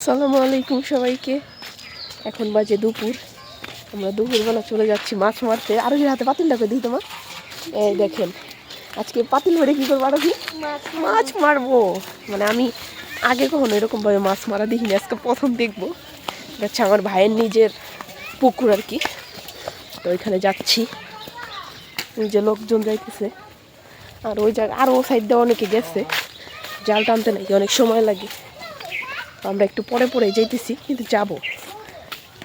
সালামু আলাইকুম সবাইকে। এখন বাজে দুপুর। আমরা দুপুরবেলা চলে যাচ্ছি মাছ মারতে। আরও হাতে পাতিলটা করে দিই তোমার। এই দেখেন। আজকে পাতিল ধরে কী করব আরও মাছ মারবো। মানে আমি আগে কখনো এরকমভাবে মাছ মারা দেখিনি। আজকে প্রথম দেখব। হচ্ছে আমার ভাইয়ের নিজের পুকুর আর কি। তো ওইখানে যাচ্ছি। যে লোকজন যাইতেছে। আর ওই জায়গা আরও সাইড দিয়ে অনেকে গেছে। জাল টানতে নাকি অনেক সময় লাগে। আমরা একটু পরে পরে যাইতেছি, কিন্তু যাব।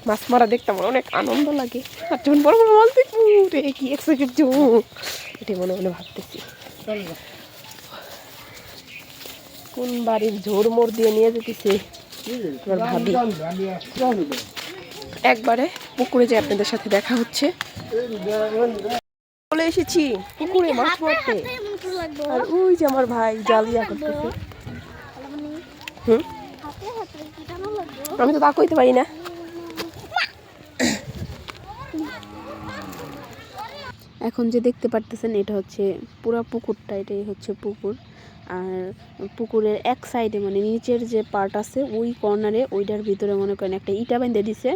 মাছ মারা দেখতে আমার অনেক আনন্দ লাগে। আর যখন বড় বড় দেখব রে কি এক্সাইটেড এটাই মনে মনে ভাবতেছি। কোন বাড়ির ঝোর মোড় দিয়ে নিয়ে যেতেছে? ভাবি। একবারে পুকুরে যে আপনাদের সাথে দেখা হচ্ছে। চলে এসেছি পুকুরে মাছ মারতে। আর ওই যে আমার ভাই জালিয়া করতেছে। হুম? আমি তো তা কইতে পারি না। এখন যে দেখতে পারতেছেন এটা হচ্ছে পুরা পুকুরটা এটাই হচ্ছে পুকুর। আর পুকুরের এক সাইডে মানে নিচের যে পার্ট আছে, ওই কর্নারে ওইটার ভিতরে মনে করেন একটা ইটা বেঁধে দিছে,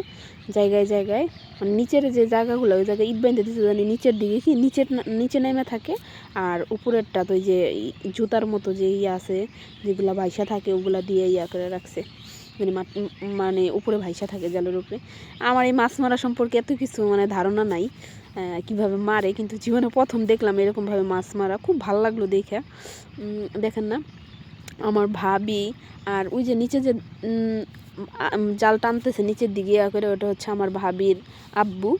জায়গায় জায়গায়। মানে নিচের যে জায়গাগুলো, ওই জায়গায় ইট বেঁধে দিছে, জানি নিচের দিকে কি, নিচের নিচে নেমে থাকে। আর উপরেরটা তো যে জুতার মতো যে ইয়ে আছে, যেগুলো বাইসা থাকে, ওগুলা দিয়ে ইয়া করে রাখছে। মানে মানে উপরে ভাইসা থাকে জালের উপরে। আমার এই মাছ মারা সম্পর্কে এত কিছু মানে ধারণা নাই কীভাবে মারে, কিন্তু জীবনে প্রথম দেখলাম এরকমভাবে মাছ মারা। খুব ভালো লাগল দেখে। দেখেন না, আমার ভাবি আর ওই যে নিচে যে জাল টানতেছে, নিচের দিকে করে, ওটা হচ্ছে আমার ভাবির আব্বু।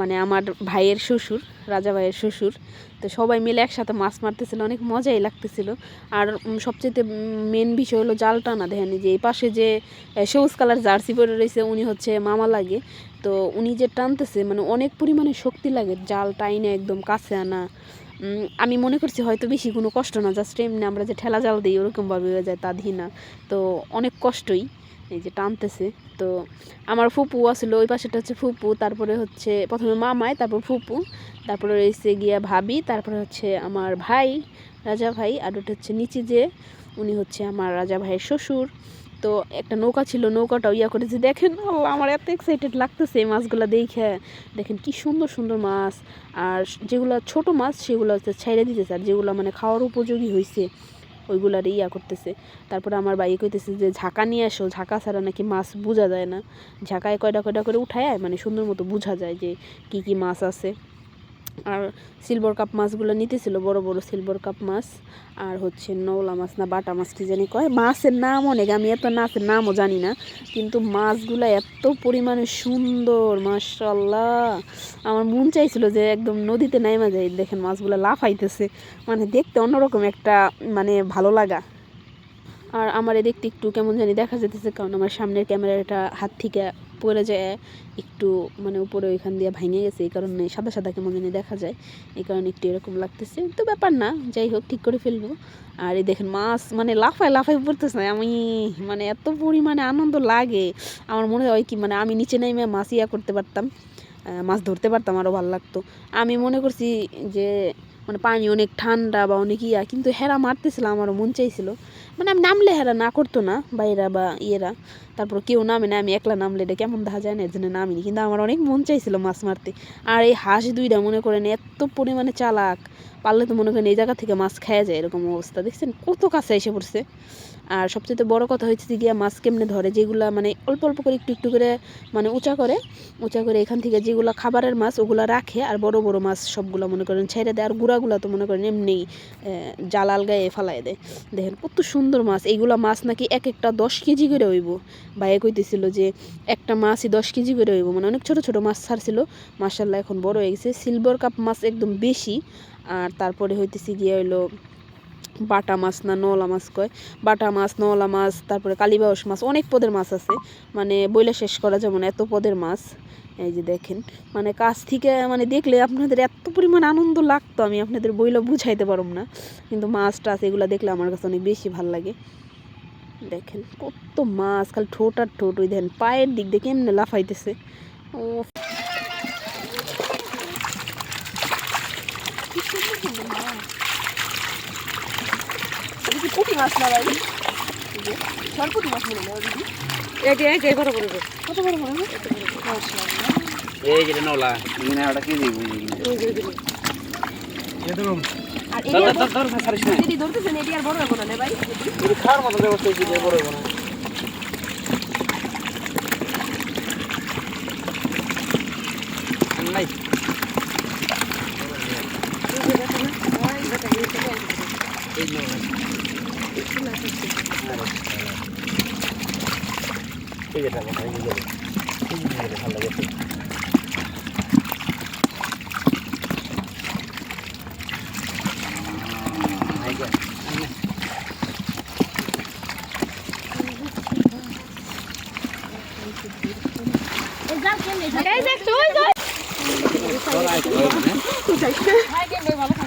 মানে আমার ভাইয়ের শ্বশুর, রাজা ভাইয়ের শ্বশুর, তো সবাই মিলে একসাথে মাছ মারতেছিল, অনেক মজাই লাগতেছিল। আর সবচেয়ে মেন বিষয় হলো জাল টানা, দেখেন যে এই পাশে যে সবুজ কালার জার্সি পরে রয়েছে, উনি হচ্ছে মামা লাগে। তো উনি যে টানতেছে মানে অনেক পরিমাণে শক্তি লাগে জাল টাইনে একদম কাছে আনা। আমি মনে করছি হয়তো বেশি কোনো কষ্ট না জাস্ট এমনি আমরা যে ঠেলা জাল দিই, ওরকমভাবে হয়ে যায়, তা দিই না। তো অনেক কষ্টই। এই যে টানতেছে, তো আমার ফুপু আসলে, ওই পাশেটা হচ্ছে ফুপু, তারপরে হচ্ছে প্রথমে মামায় তারপর ফুপু, তারপরে রয়েছে গিয়া ভাবি, তারপরে হচ্ছে আমার ভাই, রাজা ভাই, আর ওটা হচ্ছে নিচে যে, উনি হচ্ছে আমার রাজা ভাইয়ের শ্বশুর। তো একটা নৌকা ছিল, নৌকাটাও ইয়া করেছে, দেখেন আমার এত এক্সাইটেড লাগতেছে এই মাছগুলো দেখে। দেখেন কি সুন্দর সুন্দর মাছ, আর যেগুলো ছোট মাছ, সেগুলো হচ্ছে ছেড়ে দিতেছে, আর যেগুলো মানে খাওয়ার উপযোগী হয়েছে ওইগুলার ইয়া করতেছে। তারপরে আমার বাইকে কইতেছে যে, ঝাঁকা নিয়ে আসো, ঝাঁকা ছাড়া নাকি মাছ বোঝা যায় না। ঝাঁকায় কয়টা কয়টা করে উঠায় মানে সুন্দর মতো বোঝা যায় যে, কি কি মাছ আছে। আর সিলভার কাপ মাছগুলো নিতেছিল, বড় বড় সিলভার কাপ মাছ। আর হচ্ছে নওলা মাছ না বাটা মাছ কি জানি কয়? মাছের নাম অনেক, আমি এত নাচের নামও জানি না। কিন্তু মাছগুলো এত পরিমাণে সুন্দর মাশাল্লাহ আমার মন চাইছিল যে একদম নদীতে নাইমা যায় দেখেন মাছগুলো লাফাইতেছে। মানে দেখতে অন্যরকম একটা মানে ভালো লাগা। আর আমার এ দেখতে একটু কেমন জানি দেখা যেতেছে কারণ আমার সামনের ক্যামেরাটা হাত থেকে পড়ে যায়, একটু মানে উপরে ওইখান দিয়ে ভেঙে গেছে, এই কারণে সাদা সাদা কেমন দেখা যায়, এই কারণে একটু এরকম লাগতেছে। তো ব্যাপার না, যাই হোক, ঠিক করে ফেলব। আর এই দেখেন মাছ মানে লাফায় লাফায় পড়তেছে না, আমি মানে এত পরিমাণে আনন্দ লাগে। আমার মনে হয় কি মানে আমি নিচে নেমে মাছ ইয়া করতে পারতাম মাছ ধরতে পারতাম আরও ভালো লাগতো। আমি মনে করছি যে মানে পানি অনেক ঠান্ডা বা অনেক ইয়া, কিন্তু হেরা মারতেছিল, আমারও মন চাইছিল। মানে আমি নামলে হেরা না করতো না, বাইরা বা ইয়েরা। তারপর কেউ নামে না, আমি একলা নামলে এটা কেমন দেখা যায় না, এর জন্য নামিনি। কিন্তু আমার অনেক মন চাইছিল মাছ মারতে। আর এই হাঁস দুইটা মনে করেন এত পরিমাণে চালাক পারলে তো মনে করেন এই জায়গা থেকে মাছ খাওয়া যায়, এরকম অবস্থা। দেখছেন কত কাছে এসে পড়ছে। আর সবচেয়ে বড় কথা হয়েছে যে গিয়া মাছ কেমনে ধরে, যেগুলা মানে অল্প অল্প করে একটু একটু করে মানে উঁচা করে উঁচা করে এখান থেকে যেগুলো খাবারের মাছ, ওগুলো রাখে আর বড় বড় মাছ সবগুলো মনে করেন ছেড়ে দেয়। আর গুঁড়াগুলো তো মনে করেন এমনি জালাল গায়ে ফালাই দেয়। দেখেন কত সুন্দর মাছ। এইগুলা মাছ নাকি এক একটা দশ কেজি করে হইব। ভাইয়ে কইতেছিল যে একটা মাছই দশ কেজি করে হইব। মানে অনেক ছোট ছোট মাছ ছাড়ছিল। মাসাল্লাহ এখন বড় হয়ে গেছে। সিলভার কাপ মাছ একদম বেশি। আর তারপরে হইতেছে গিয়ে হইল বাটা মাছ না নলা মাছ কয়? বাটা মাছ, নলা মাছ, তারপরে কালীবাউস মাছ, অনেক পদের মাছ আছে। মানে বইলে শেষ করা যেমন এত পদের মাছ। এই যে দেখেন মানে কাছ থেকে মানে দেখলে আপনাদের এত পরিমাণ আনন্দ লাগতো, আমি আপনাদের বইলে বুঝাইতে পারব না। কিন্তু মাছ টাছ এগুলো দেখলে আমার কাছে অনেক বেশি ভালো লাগে। দেখেন, কত মাছ, খালি ঠোঁট আর ঠোঁট, ওই দেখেন, পায়ের দিক দিয়ে কেমনে লাফাইতেছে। ও কি কি পুঁটি মাছ না ভাই এই যে সরপুটি মাছ মনে হয় দিদি এটি এই যে বড় বড়। কত বড় বড় এই যেটা নলা মানে ওটা কি দিব ওই যে ওই যে। আর এরিয়া ধর ধর সারিস না দিদি ধরতেছেন এটি আর বড় হবে না ভাই এটা খাওয়ার মতো ব্যবস্থা যে বড় হবে না নাই ওই যে দেখো না? ওই দেখো, এই যে দেখো। এই নলা এই যেটা কথা এই যে এই যে ভালো লাগে এই যে এই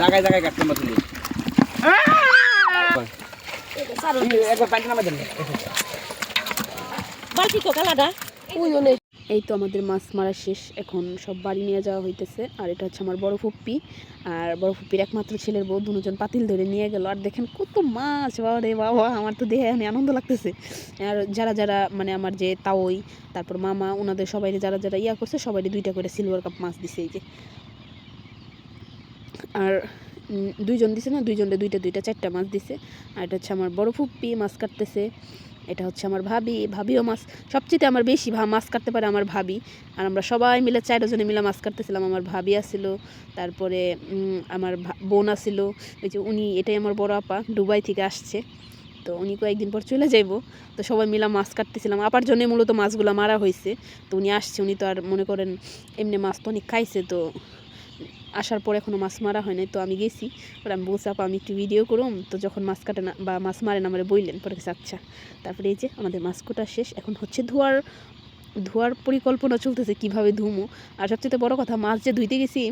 জায়গায় জায়গায় কাটতে মাতুলি? এই তো আমাদের মাছ মারা শেষ। এখন সব বাড়ি নিয়ে যাওয়া হইতেছে। আর এটা হচ্ছে আমার বড় ফুপ্পি। আর বড় ফুপ্পির একমাত্র ছেলের বউ দুজন পাতিল ধরে নিয়ে গেল। আর দেখেন কত মাছ। বাবা রে বাবা আমার তো দেহে আমি আনন্দ লাগতেছে। আর যারা যারা মানে আমার যে তাওই তারপর মামা ওনাদের সবাই যারা যারা ইয়া করছে সবাই দুইটা করে সিলভার কাপ মাছ দিছে এই যে। আর দুইজন দিছে না? দুইজনে দুইটা দুইটা, চারটা মাছ দিছে। আর এটা হচ্ছে আমার বড় ফুপ্পি, মাছ কাটতেছে। এটা হচ্ছে আমার ভাবি, ভাবিও মাছ। সবচেয়ে আমার বেশি মাছ কাটতে পারে আমার ভাবি। আর আমরা সবাই মিলে চারজনে মিলে মাছ কাটতেছিলাম। আমার ভাবি আসছিল তারপরে আমার বোন আসছিল ওই যে উনি, এটাই আমার বড় আপা, দুবাই থেকে আসছে। তো উনি কয়েকদিন পর চলে যাইব। তো সবাই মিলে মাছ কাটতেছিলাম। আপার জন্য মূলত মাছগুলো মারা হয়েছে তো উনি আসছে, উনি তো আর মনে করেন, এমনি মাছ তো অনেক খাইছে, তো আসার পর এখনও মাছ মারা হয় নাই, তো আমি গেছি। পরে আমি বলছি, আপা, আমি একটু ভিডিও করুম। তো যখন মাছ কাটে না বা মাছ মারে না আমার বইলেন, পরে আচ্ছা। তারপরে এই যে আমাদের মাছ কোটা শেষ, এখন হচ্ছে ধোয়ার ধোয়ার পরিকল্পনা চলতেছে কীভাবে ধুমো। আর সবচেয়ে বড় কথা, মাছ যে ধুইতে গেছি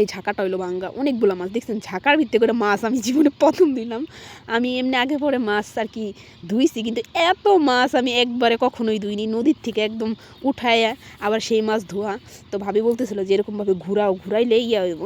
এই ঝাঁকাটা হইল বাঙ্গা অনেকগুলো মাছ, দেখছেন? ঝাঁকার ভিত্তি করে মাছ আমি জীবনে প্রথম দিলাম। আমি এমনি আগে পরে মাছ আর কি ধুইছি, কিন্তু এত মাছ আমি একবারে কখনোই ধুইনি। নদীর থেকে একদম উঠায় আবার সেই মাছ ধোয়া। তো ভাবি বলতেছিল যে এরকমভাবে ঘুরাও ঘুরাইলে ইয়া হইব।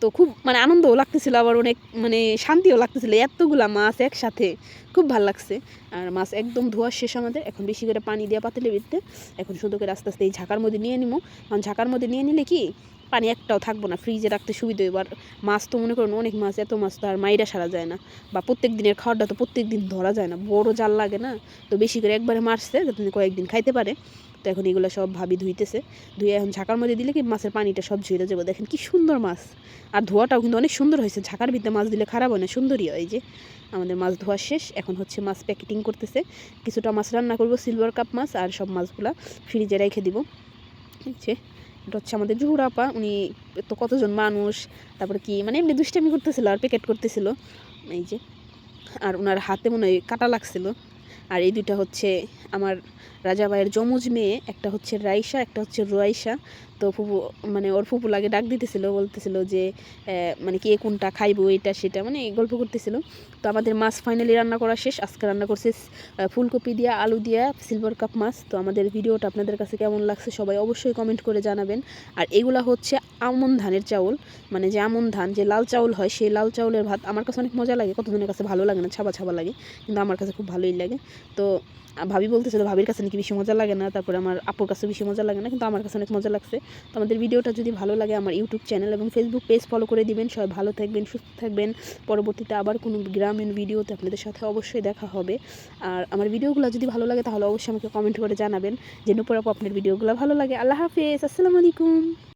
তো খুব মানে আনন্দও লাগতেছিল, আবার অনেক মানে শান্তিও লাগতেছিল। এতগুলা মাছ একসাথে, খুব ভালো লাগছে। আর মাছ একদম ধোয়া শেষ আমাদের। এখন বেশি করে পানি দেওয়া পাতিলে বিতে এখন শুধু করে আস্তে আস্তে এই ঝাঁকার মধ্যে নিয়ে নিবো কারণ ঝাঁকার মধ্যে নিয়ে নিলে কি পানি একটাও থাকব না ফ্রিজে রাখতে সুবিধা আর মাছ তো মনে করুন অনেক মাছ, এত মাছ তো আর মাইরা সারা যায় না। বা প্রত্যেক দিনের খাওয়াটা তো প্রত্যেক দিন ধরা যায় না, বড় জাল লাগে না। তো বেশি করে একবারে মারছে যাতে কয়েকদিন খাইতে পারে। তো এখন এগুলো সব ভাবি ধুইতেছে। ধুয়ে এখন ঝাঁকার মধ্যে দিলে কি মাছের পানিটা সব ঝুড়ে যাব? দেখেন কি সুন্দর মাছ। আর ধোয়াটাও কিন্তু অনেক সুন্দর হয়েছে। ঝাঁকার ভিতরে মাছ দিলে খারাপ হয় না, সুন্দরই হয় যে। আমাদের মাছ ধোয়া শেষ, এখন হচ্ছে মাছ প্যাকেটিং করতেছে। কিছুটা মাছ রান্না করব সিলভার কাপ মাছ আর সব মাছগুলা ফ্রিজে রেখে দিব। এই যে এটা হচ্ছে আমাদের জহুর আপা, উনি তো কতজন মানুষ, তারপরে কি মানে এমনি দুষ্টামি করতেছিল আর প্যাকেট করতেছিল, এই যে, আর ওনার হাতে মনে হয় কাটা লাগছিল। আর এই দুইটা হচ্ছে আমার রাজা ভাইয়ের যমুজ মেয়ে, একটা হচ্ছে রাইসা, একটা হচ্ছে রোয়াইশা তো ফুপু মানে ওর ফুপু লাগে ডাক দিতেছিল, বলতেছিল যে মানে কে কোনটা খাইবো, এটা, সেটা মানে গল্প করতেছিল। তো আমাদের মাছ ফাইনালি রান্না করা শেষ। আজকে রান্না করছে ফুলকপি দিয়া, আলু দিয়া সিলভার কাপ মাছ। তো আমাদের ভিডিওটা আপনাদের কাছে কেমন লাগছে সবাই অবশ্যই কমেন্ট করে জানাবেন। আর এগুলা হচ্ছে আমন ধানের চাউল। মানে যে আমন ধান, যে লাল চাউল হয়, সেই লাল চাউলের ভাত আমার কাছে অনেক মজা লাগে। কতজনের কাছে ভালো লাগে না, ছাবা ছাবা লাগে। কিন্তু আমার কাছে খুব ভালোই লাগে। তো ভাবি বলতেছিল, ভাবির কাছে নাকি বেশি মজা লাগে না? তারপরে আমার আপুর কাছে বেশি মজা লাগে না, কিন্তু আমার কাছে অনেক মজা লাগছে। তো আমাদের ভিডিওটা যদি ভালো লাগে, আমার ইউটিউব চ্যানেল এবং ফেসবুক পেজ ফলো করে দিবেন। সবাই ভালো থাকবেন, সুস্থ থাকবেন। পরবর্তীতে আবার কোনো গ্রামীণ ভিডিওতে আপনাদের সাথে অবশ্যই দেখা হবে। আর আমার ভিডিওগুলো যদি ভালো লাগে তাহলে অবশ্যই আমাকে কমেন্ট করে জানাবেন যে নুপুর আপু আপনার ভিডিওগুলো ভালো লাগে। আল্লাহ হাফেজ, আসসালামু আলাইকুম।